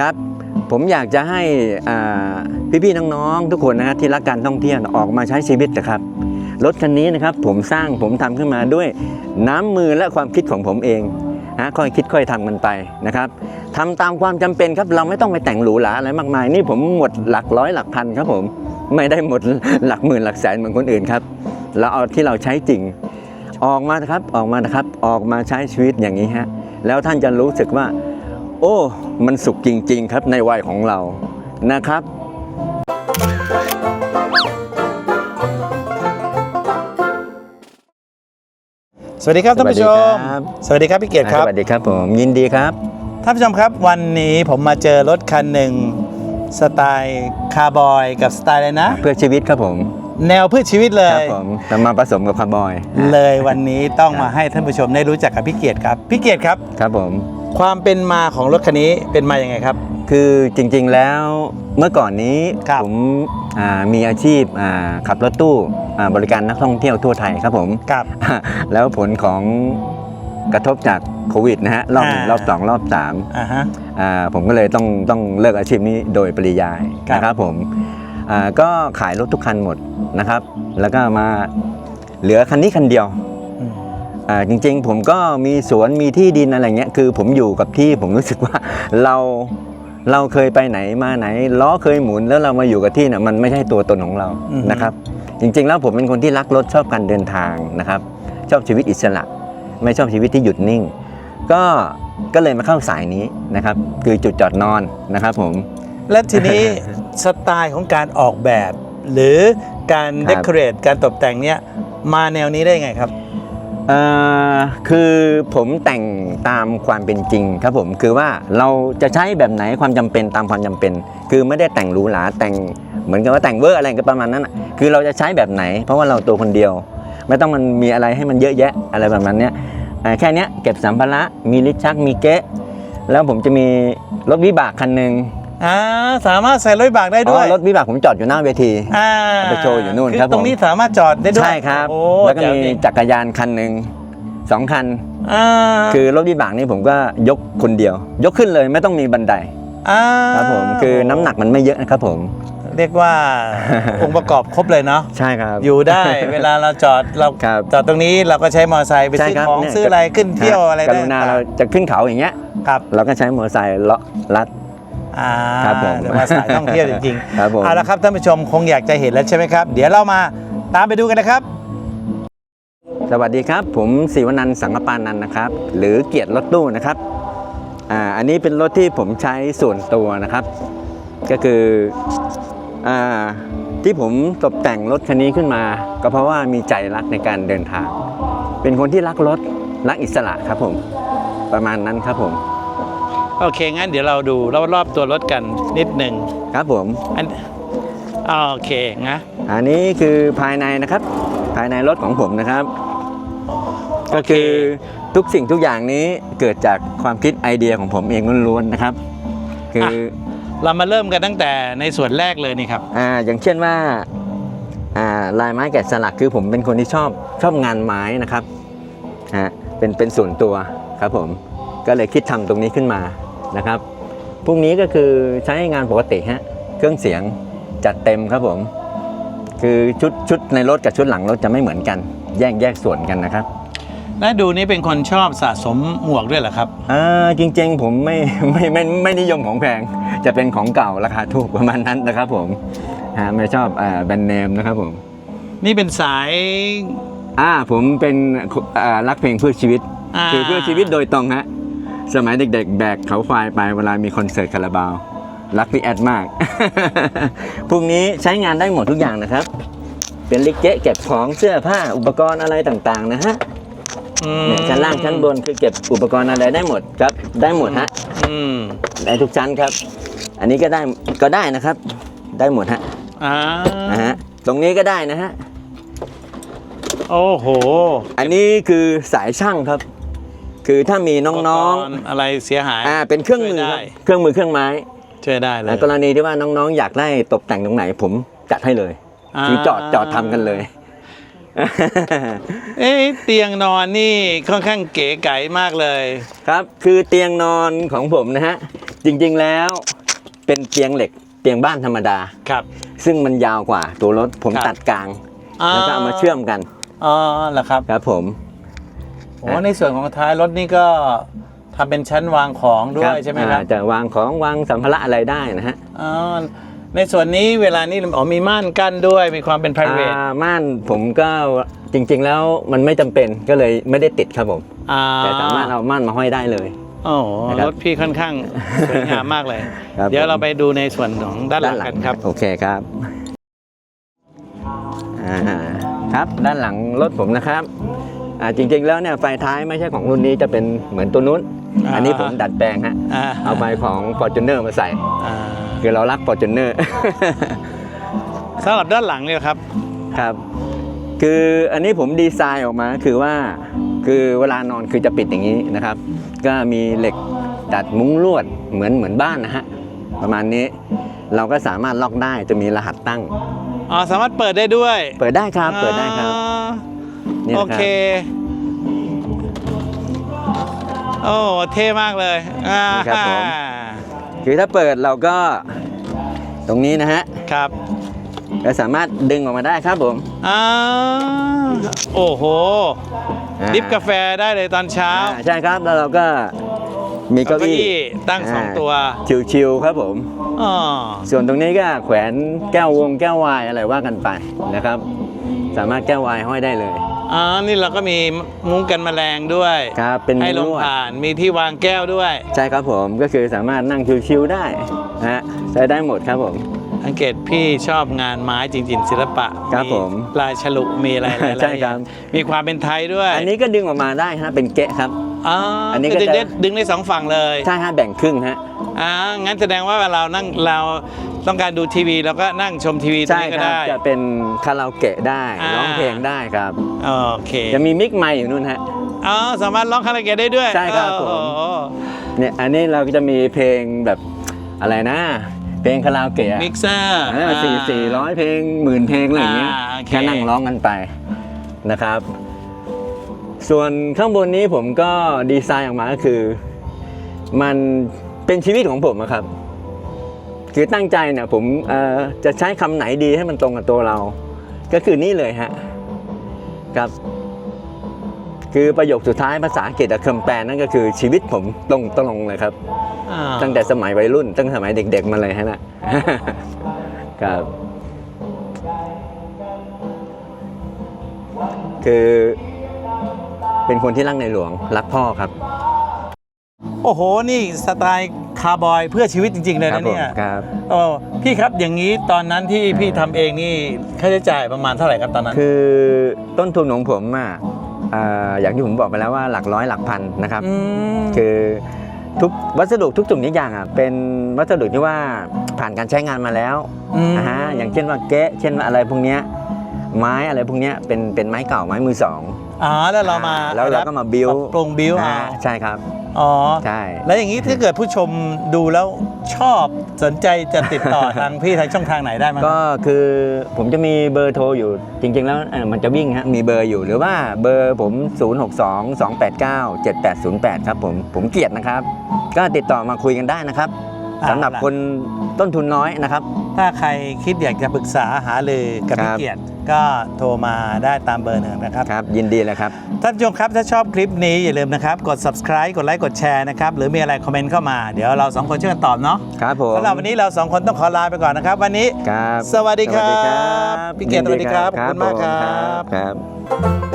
ครับ ผมอยากจะให้พี่ๆน้องๆทุกคนนะที่รักการท่องเที่ยวออกมาใช้ชีวิตนะครับรถคันนี้นะครับผมสร้างผมทำขึ้นมาด้วยน้ำมือและความคิดของผมเองนะค่อยคิดค่อยทำกันไปนะครับทำตามความจำเป็นครับเราไม่ต้องไปแต่งหรูหราอะไรมากมาย นี่ผมหมดหลักร้อยหลักพันครับผมไม่ได้หมดหลักหมื่นหลักแสนเหมือนคนอื่นครับเราเอาที่เราใช้จริง ออกมานะครับออกมานะครับออกมาใช้ชีวิตอย่างนี้ฮะแล้วท่านจะรู้สึกว่า โอ้ มันสุขจริง ๆ ครับในวัยของเรานะครับสวัสดีครับท่านผู้ชมสวัสดีครับสวัสดีครับพี่เกียรติครับ สวัสดีครับผมยินดีครับ ท่านผู้ชมครับวันนี้ผมมาเจอรถคันหนึ่งสไตล์คาร์บอยกับสไตล์อะไรนะ เพื่อชีวิตครับผม แนวเพื่อชีวิตเลครัยผมแต่มาผสมกับคาร์บอย เลยวันนี้ต้องมาให้ท่านผู้ชมได้รู้จักกับพี่เกียรติครับ พี่เกียรติครับ ครับผม ความเป็นมาของรถคันนี้เป็นมาอย่างไงครับ คือจริงๆแล้วเมื่อก่อนนี้ครับผมอ่ามีอาชีพอ่าขับรถตู้อ่าบริการนักท่องเที่ยวทั่วไทยครับผมกับแล้วผลของกระทบจากโควิดนะฮะรอบหนึ่งอ่ารอบสองรอบสามอ่าฮะอ่าผมก็เลยต้องต้องเลิกอาชีพนี้โดยปริยายครับนะครับผมอ่าก็ขายรถทุกคันหมดนะครับ แล้วก็มาเหลือคันนี้คันเดียว อืมอ่าจริงๆ ผมก็มีสวนมีที่ดินอะไรเงี้ยคือผมอยู่กับที่ผมรู้สึกว่าเราเราเคยไปไหนมาไหนล้อเคยหมุนแล้วเรามาอยู่กับที่เนี่ยมันไม่ใช่ตัวตนของเรานะครับ จริงๆ แล้วผมเป็นคนที่รักรถชอบการเดินทางนะครับ ชอบชีวิตอิสระ ไม่ชอบชีวิตที่หยุดนิ่ง ก็ก็เลยมาเข้าสายนี้นะครับ คือจุดจอดนอนนะครับผมและทีนี้สไตล์ของการออกแบบ หรือการครับเดคอเรทการตกแต่งเนี้ยมาแนวนี้ได้ไงครับเอ่อ คือผมแต่งตามความเป็นจริงครับผมคือว่าเราจะใช้แบบไหนความจำเป็นตามความจำเป็น คือไม่ได้แต่งหรูหราแต่งเหมือนกับว่าแต่งเวอร์อะไรก็ประมาณนั้นคือเราจะใช้แบบไหน เพราะว่าเราตัวคนเดียว ไม่ต้องมันมีอะไรให้มันเยอะแยะอะไรแบบนั้นเนี้ยแค่เนี้ยเก็บสัมภาระมีลิชักมีเก๊ะแล้วผมจะมีรถวิบากคันหนึ่ง อ่าสามารถใส่รถวิบากได้อ๋ด้วยอรถวิบากผมจอดอยู่หน้าเวทีอ่าเอาไปโชว์อยู่นู่นอครับผมตรงนี้สามารถจอดได้ด้วยใช่ครับโอ้แล้วก็มีแจ๋จริงจักรยานคันหนึ่งสองคันอ่าคือรถวิบากนี่ผมก็ยกคนเดียว ยกขึ้นเลยไม่ต้องมีบันไดอ่าครับผมคือน้ำหนักมันไม่เยอะนะครับผม เรียกว่าองค์ประกอบครบเลยเนาะใช่ครับ อยู่ได้เวลาเราจอดเราครับจอดตรงนี้เราก็ใช้มอเตอร์ไซค์ไปใช่ซื้อครับของเนี่ยซื้ออะไรขึ้นเที่ยวอะไรกได้รุณาเราจะขึ้นเขาอย่างเงี้ยครับเราก็ใช้มอเตอร์ไซค์เลาะลัด อ่าครับผมเรียกว่าสายท่องเที่ยวจริงๆครับผม เอาละครับท่านผู้ชมคงอยากจะเห็นแล้วใช่ไหมครับ เดี๋ยวเรามาตามไปดูกันนะครับ สวัสดีครับ ผมศิวนันท์สังกปานันท์นะครับ หรือเกียรติรถตู้นะครับอ่าอันนี้เป็นรถที่ผมใช้ส่วนตัวนะครับ ก็คืออ่าที่ผมตกแต่งรถคันนี้ขึ้นมา ก็เพราะว่ามีใจรักในการเดินทาง เป็นคนที่รักรถรักอิสระครับผม ประมาณนั้นครับผม โอเค งั้นเดี๋ยวเราดูรอบๆตัวรถกันนิดหนึ่งครับผมอันอ่าโอเคนะอันนี้คือภายในนะครับ ภายในรถของผมนะครับ ก็คือทุกสิ่งทุกอย่างนี้เกิดจากความคิดไอเดียของผมเองล้วนๆนะครับ คือเรามาเริ่มกันตั้งแต่ในส่วนแรกเลยนี่ครับอ่าอย่างเช่นว่าอ่าลายไม้แกะสลักคือผมเป็นคนที่ชอบชอบงานไม้นะครับฮะเป็นเป็นส่วนตัวครับผมก็เลยคิดทำตรงนี้ขึ้นมา นะครับพวกนี้ก็คือใช้งานปกติฮะเครื่องเสียงจัดเต็มครับผม คือชุดชุดในรถกับชุดหลังรถจะไม่เหมือนกัน แยกแยกส่วนกันนะครับและดูนี่เป็นคนชอบสะสมหมวกด้วยเหรอครับอ่าจริงๆ ผมไม่ไม่ไม่ไม่นิยมของแพง จะเป็นของเก่าราคาถูกประมาณนั้นนะครับผมฮะไม่ชอบอ่าแบรนด์เนมนะครับผมนี่เป็นสายอ่าผมเป็นอ่ารักเพลงเพื่อชีวิตาคือเพื่อชีวิตโดยตรงฮะ สมัยเด็กๆ แบกเขาไฟล์ไปเวลามีคอนเสิร์ตคาราบาว รักพี่แอดมากพวกนี้ใช้งานได้หมดทุกอย่างนะครับ เป็นลิกเกะเก็บของเสื้อผ้าอุปกรณ์อะไรต่างๆ นะฮะอืมเนี่ยชั้นล่างชั้นบนคือเก็บอุปกรณ์อะไรได้หมดครับ ได้หมดฮะ อืมได้ทุกชั้นครับ อันนี้ก็ได้ก็ได้นะครับ ได้หมดฮะอ่านะฮะ ตรงนี้ก็ได้นะฮะ โอ้โห อันนี้คือสายช่างครับ คือถ้ามีน้องอุปกรณ์อะไรเสียหาย ๆอ่าเป็นเครื่องมือช่วยคได้รับเครื่องมือเครื่องไม้ช่วยได้เลยกรณีที่ว่าน้องๆ อยากได้ตกแต่งตรงไหนผมจัดให้เลยคือจอดจอดทำกันเลย เอ๊ะเตียงนอนนี่ค่อนข้างเก๋ไก๋มากเลย ครับคือเตียงนอนของผมนะฮะ จริงๆแล้วเป็นเตียงเหล็กเตียงบ้านธรรมดา ครับ ซึ่งมันยาวกว่าตัวรถผมครับ ตัดกลาง แล้วก็เอามาเชื่อมกันอ๋อเหรอครับ ครับผม โอ้ในส่วนของท้ายรถนี่ก็ทำเป็นชั้นวางของด้วยใช่ไหมครับอ่าจะวางของวางสัมภาระอะไรได้นะฮะอ๋อในส่วนนี้เวลานี้อ๋อมีม่านกั้นด้วยมีความเป็น private อ่าม่านผมก็จริง ๆ แล้วมันไม่จำเป็นก็เลยไม่ได้ติดครับผมอ่าแต่สามารถเอาม่านมาห้อยได้เลยโอ้โหนะครับรถพี่ค่อนข้างสวยงามมากเลยครับเดี๋ยวผมเราไปดูในส่วนของด้านหลังกันครับ โอเคครับอ่าครับด้านหลังรถผมนะครับ อ่าจริงๆแล้วเนี่ยไฟท้ายไม่ใช่ของรุ่นนี้จะเป็นเหมือนตัวนู้น อ่า อันนี้ผมดัดแปลงฮะอ่าเอาไปของ Fortuner มาใส่ อ่าคือเรารัก Fortuner สำหรับด้านหลังเนี่ยครับ ครับ คืออันนี้ผมดีไซน์ออกมาคือว่า คือเวลานอนคือจะปิดอย่างนี้นะครับ ก็มีเหล็กดัดมุ้งลวดเหมือนเหมือนบ้านนะฮะประมาณนี้เราก็สามารถล็อกได้จะมีรหัสตั้ง อ๋อ สามารถเปิดได้ด้วยเปิดได้ครับเปิดได้ครับอ๋อ นี่โอนะครัเคบโอ้เท่มากเลยอ่าครับผม คือถ้าเปิดเราก็ตรงนี้นะฮะครับก็สามารถดึงออกมาได้ครับผมอ่าโอ้โห อ่ดิฟกาแฟได้เลยตอนเช้าอ่าใช่ครับแล้วเราก็มีเก้าอี้ตั้งสองตัวชิวๆครับผม อ๋อส่วนตรงนี้ก็แขวนแก้ววงแก้ววายอะไรว่ากันไปนะครับ สามารถแก้ววายห้อยได้เลยอ่านี่เราก็มีมุ้งกันแมลงด้วยครับเป็นให้ลมวด ผ่านมีที่วางแก้วด้วย ใช่ครับผมก็คือสามารถนั่งชิวๆได้นะฮะใช้ได้หมดครับผมสังเกตพี่ชอบงานไม้จริง ๆ ศิลปะครับผมลายฉลุมีอะไรหลายๆใช่ครับอย่างมีความเป็นไทยด้วยอันนี้ก็ดึงออกมาได้ฮะเป็นเกะครับอ่าอันนี้ก็คือดึงจะ ได้ดึงได้สองฝั่งเลย ใช่ฮะแบ่งครึ่งฮะ อ่า งั้นแสดงว่าเวลาเรานั่งเรา ต้องการดูทีวีเราก็นั่งชมทีวีตรงใช่นี้ก็ครับได้ จะเป็นคาราโอเกะได้อ่า ร้องเพลงได้ครับ โอเคจะมีมิกไมค์อยู่นู่นฮะ อ๋อสามารถร้องคาราโอเกะได้ด้วยใช่ครับผม โอ้โหเนี่ยอันนี้เราก็จะมีเพลงแบบอะไรนะ เพลงคาราโอเกะมิกเซอร์สี่สี่ร้อยเพลงหมื่นเพลงอะไรอย่างเงี้ยอ่าโอเค แค่นั่งร้องกันไปนะครับ ส่วนข้างบนนี้ผมก็ดีไซน์ออกมาก็คือ มันเป็นชีวิตของผมอะครับ คือตั้งใจเนี่ยผมเอ่อจะใช้คำไหนดีให้มันตรงกับตัวเรา ก็คือนี่เลยฮะครับ คือประโยคสุดท้ายภาษาอังกฤษอะคำแปลนั่นก็คือชีวิตผมตรงตรงเลยครับอ่าตั้งแต่สมัยวัยรุ่น ตั้งแต่สมัยเด็ก ๆ มาเลยฮะนะครับ คือเป็นคนที่รักในหลวงรักพ่อครับ โอ้โห นี่สไตล์ คาร์บอยเพื่อชีวิตจริง ๆ เลยครันะผมเนี่ยครับโอ้พี่ครับอย่างนี้ตอนนั้นที่พี่ทำเองนี่ค่าใช้จ่ายประมาณเท่าไหร่ครับตอนนั้น คือต้นทุนของผมอะอ่าอย่างที่ผมบอกไปแล้วว่าหลักร้อยหลักพันนะครับมคือทุกวัสดุทุกสิ่งทุกอย่างอะเป็นวัสดุที่ว่าผ่านการใช้งานมาแล้วมนะฮะอย่างเช่นว่าเก๊ะเช่นว่าอะไรพวกเนี้ย ไม้อะไรพวกเนี้ยเป็นเป็นไม้เก่าไม้มือสองอ๋อแล้วเรามาแล้วเราก็มาบิวปรับปรุงบิวอ่าเอาใช่ครับอ๋อใช่แล้วอย่างนี้ถ้าเกิดผู้ชมดูแล้วชอบสนใจจะติดต่อทางพี่ทางช่องทางไหนได้มั้งก็คือผมจะมีเบอร์โทรอยู่จริง ๆ แล้วเอ่อมันจะวิ่งฮะมีเบอร์อยู่หรือว่าเบอร์ผม 062 289 7808 ครับผมผมเกียรตินะครับ ก็ติดต่อมาคุยกันได้นะครับ สำหรับคนต้นทุนน้อยนะครับ ถ้าใครคิดอยากจะปรึกษาหารือกับคพี่รับเกียรติก็โทรมาได้ตามเบอร์หนึ่งนะครับครับ ยินดีเลยครับ ท่านผู้ชมครับถ้าชอบคลิปนี้อย่าลืมนะครับ กด subscribe กดไลค์กดแชร์นะครับ หรือมีอะไรคอมเมนต์เข้ามาเดี๋ยวเราสองคนช่วยกันตอบเนาะครับผมสำหรับวันนี้เราสองคนต้องขอลาไปก่อนนะครับ วันนี้ครับสวัสดีครับสวัสดีครับพี่เกียรติสวัสดีครับยินขอบคุณมากผครับครับ